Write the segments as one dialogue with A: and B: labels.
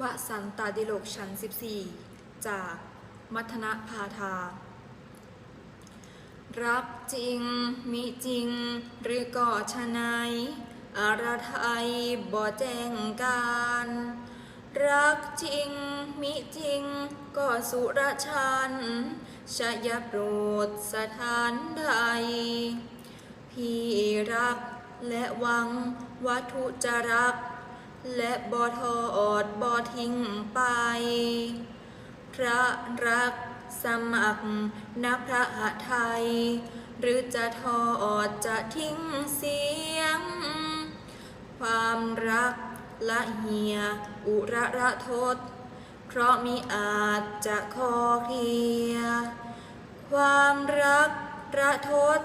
A: วสันตาดิโลกชั้น 14 จากมัทนะพาทา รักจริงมีจริง หรือก่อชะไหนอาราไทยบ่แจ้งการ รักจริงมิจริง ก็สุรชันชยโปรดสถานใด พี่รักและหวังวัตถุจะรัก และบ่ทอดบ่ทิ้งไป พระรักสมัครนับพระหไทย หรือจะทอดจะทิ้งเสียง ความรักละเหีย อุระระทศ เพราะมิอาจจะคอเคลีย ความรักระทศ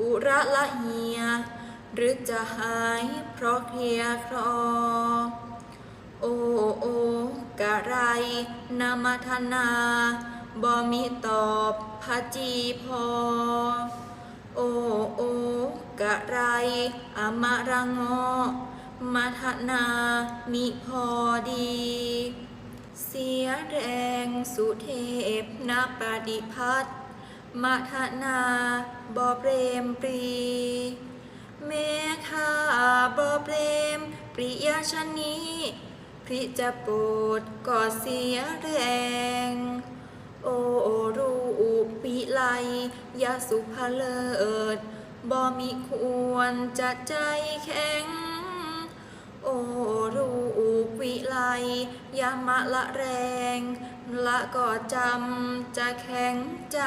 A: อุระละเหีย หรือจะหายเพราะเคลียคลอโอโอกะไรนามธนาบ่มีตอบพระจีพอ โอโอกะไรอมะระงอมาธนามิพอดี เสียแรงสุเทพนาปฏิพัฒมาธนาบ่เปรมปรี แม่ข้าบ่เปรมปริยชนีพริจะโปรดก็เสียแรง โอรูปิไลยาสุภเลิศบ่มีควรจะใจแข็ง โอรูปิไลยามะละแรง ละก็จำจะแข็งใจ